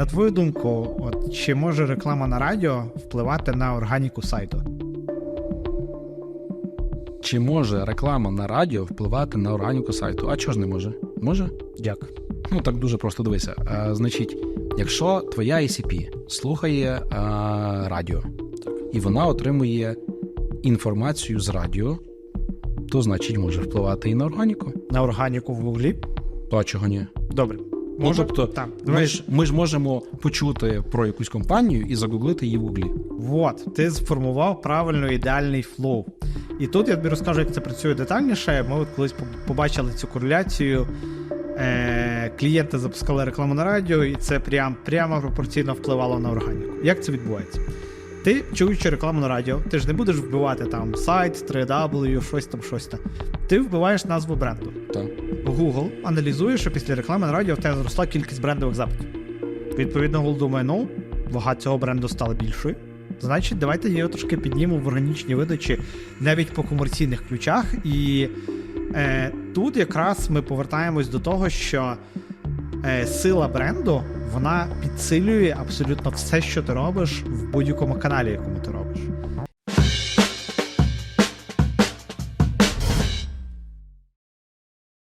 На твою думку, от чи може реклама на радіо впливати на органіку сайту? Чи може реклама на радіо впливати на органіку сайту? А чого ж не може? Може? Як? Ну так дуже просто дивися. А, значить, якщо твоя ICP слухає а, радіо, і вона отримує інформацію з радіо, то значить може впливати і на органіку. На органіку в Гуглі? То а чого ні? Добре. Ну, тобто, так. Ми ж, ми ж можемо почути про якусь компанію і загуглити її в гуглі. Вот, ти сформував правильно ідеальний флоу. І тут я тобі розкажу, як це працює детальніше. Ми от колись побачили цю кореляцію. Е, клієнти запускали рекламу на радіо, і це прям, прямо пропорційно впливало на органіку. Як це відбувається? Ти, чуючи рекламу на радіо, ти ж не будеш вбивати там сайт, 3W, щось там, щось там. Ти вбиваєш назву бренду. Так. Google аналізує, що після реклами на радіо в тебе зросла кількість брендових запитів. Відповідно, Google думає, ну, вага цього бренду стала більшою. Значить, давайте її трошки піднімемо в органічній видачі навіть по комерційних ключах. І е, тут якраз ми повертаємось до того, що е, сила бренду вона підсилює абсолютно все, що ти робиш в будь-якому каналі, якому ти робиш.